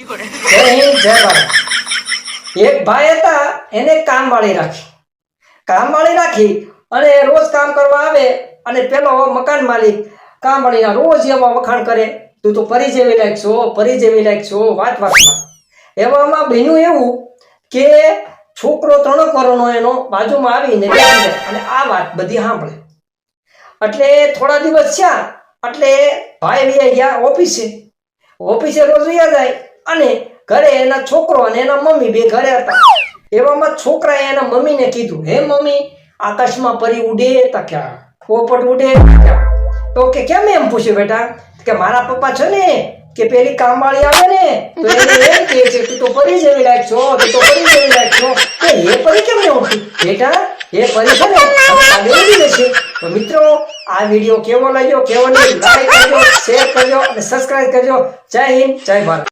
એક ભાઈ હતા, એને કામવાળી રાખી. કામવાળી રાખી અને રોજ કામ કરવા આવે અને પેલો મકાન માલિક કામવાળીના રોજ એવા વખાણ કરે, તું તો પરી જેવી લાયક છો પરી જેવી લાયક છો, વાત વાતમાં. એવામાં બન્યું એવું કે છોકરો ત્રણ કરોનો એનો બાજુમાં આવીને અને આ વાત બધી સાંભળે. એટલે થોડા દિવસ થયા, એટલે ભાઈ વ્યા ગયા ઓફિસે. ઓફિસે રોજ વ્યા જાય. અને ઘરે એના છોકરો અને એના મમ્મી બે ઘરે હતા. એવામાં છોકરાએ એના મમ્મીને કીધું, હે મમ્મી, આકાશમાં પરી ઉડે તા પોપટ ઉડે તો કે, કેમ એમ પૂછ્યું બેટા? કે મારા પપ્પા છે ને, કે પેલી કામવાળી આવે ને, તો એને એમ કહે છે, તું તો પરી જેવી લાયક છો, તું તો પરી જેવી લાયક છો. કે એ પરી કેમ નહીં ઉઠી બેટા, એ પરી છે ને હપ્તા લેવી દેશે તો મિત્રો, આ વીડિયો કેવો લાગ્યો? કેવો નહીં? લાઈક કરજો શેર કરજો અને સબસ્ક્રાઇબ કરજો. જય હિન્દ, જય ભારત.